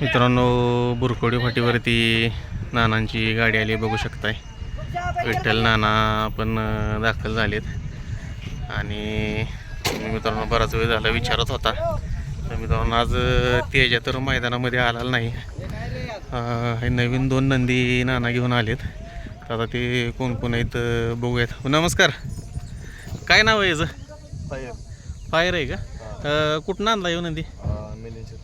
मित्रांनो बुरकोडी फाटीवरती नानांची गाडी आली बघू शकताय. विठ्ठल नाना पण दाखल झालेत. आणि मित्रांनो बराच वेळ झाला विचारत होता. तर मित्रांनो आज तेजा तर मैदानामध्ये आला नाही. हे नवीन दोन नंदी नाना घेऊन आलेत. तर आता ते कोण कोण आहेत बघूयात. नमस्कार. काय नाव आहे याचं? फायर. फायर आहे का? अं, कुठून आणला येऊ नंदी?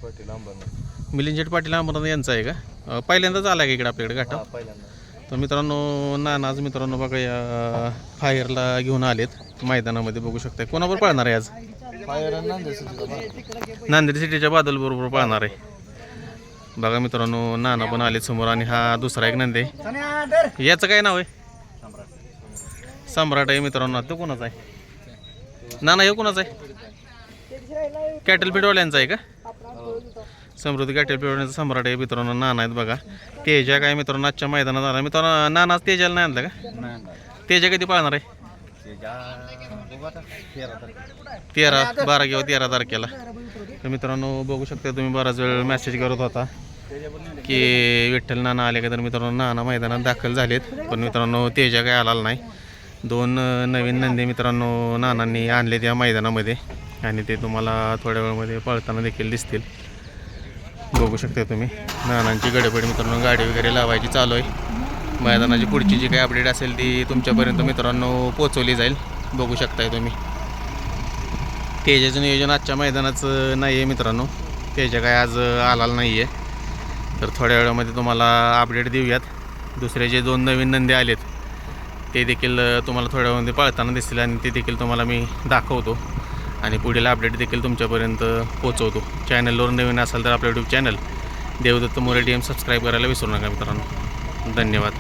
पाटील अंबाने मिलिंद पाटील अमरनाथ यांचा आहे का? पहिल्यांदाच आला का इकडे आपल्याकडे घाटा पहिल्यांदा. तर मित्रांनो नाना आज मित्रांनो बघा या फायरला घेऊन आलेत. मैदानामध्ये बघू शकता कोणाबरोबर पाळणार आहे आज? नांदेड सिटीच्या बादल. बरोबर पाळणार आहे. बघा मित्रांनो नाना पण आलेत समोर आणि हा दुसरा एक नंदी. याचं काय नाव आहे? सम्राट आहे मित्रांनो. तो कोणाचा आहे? नाना हे कोणाचा आहे? कॅटल फिडवाल्यांचा आहे का? समृद्धी कॅटल फिडवाल्यांचा सम्राट आहे मित्रांनो नाना आहेत बघा. तेजा काय मित्रांनो आजच्या मैदानात आला. मित्रांनो नाना तेजाला नाही आणलं का? तेजा कधी पाळणार आहे? तेरा बारा किंवा तेरा तारखेला. तर मित्रांनो बघू शकता तुम्ही बराच वेळ मेसेज करत होता की विठ्ठल नाना आले का? तर मित्रांनो नाना मैदानात दाखल झालेत. पण मित्रांनो तेजा काय आला नाही. दोन नवीन नंदी मित्रांनो नानांनी आणले त्या मैदानामध्ये. आणि ते तुम्हाला थोड्या वेळामध्ये पळताना देखील दिसतील. बघू शकता तुम्ही. नानांची गडबड मित्रांनो गाडी वगैरे लावायची चालू आहे. मैदानाची पुढची जी काही अपडेट असेल ती तुमच्यापर्यंत मित्रांनो पोचवली जाईल. बघू शकताय तुम्ही. तेजाचं नियोजन आजच्या मैदानाचं नाही आहे मित्रांनो. तेजा काय आज आलाला नाही आहे तर थोड्या वेळामध्ये तुम्हाला अपडेट देऊयात. दुसरे जे दोन नवीन नंदी आलेत ते देखील तुम्हाला थोड्या वेळामध्ये पळताना दिसतील आणि ते देखील तुम्हाला मी दाखवतो. आणि पुढील अपडेट देखील तुमच्यापर्यंत पोचवतो चॅनलवर नवीन असाल तर आपलं YouTube channel Devdatt More D M subscribe करायला विसरू नका मित्रांनो. धन्यवाद.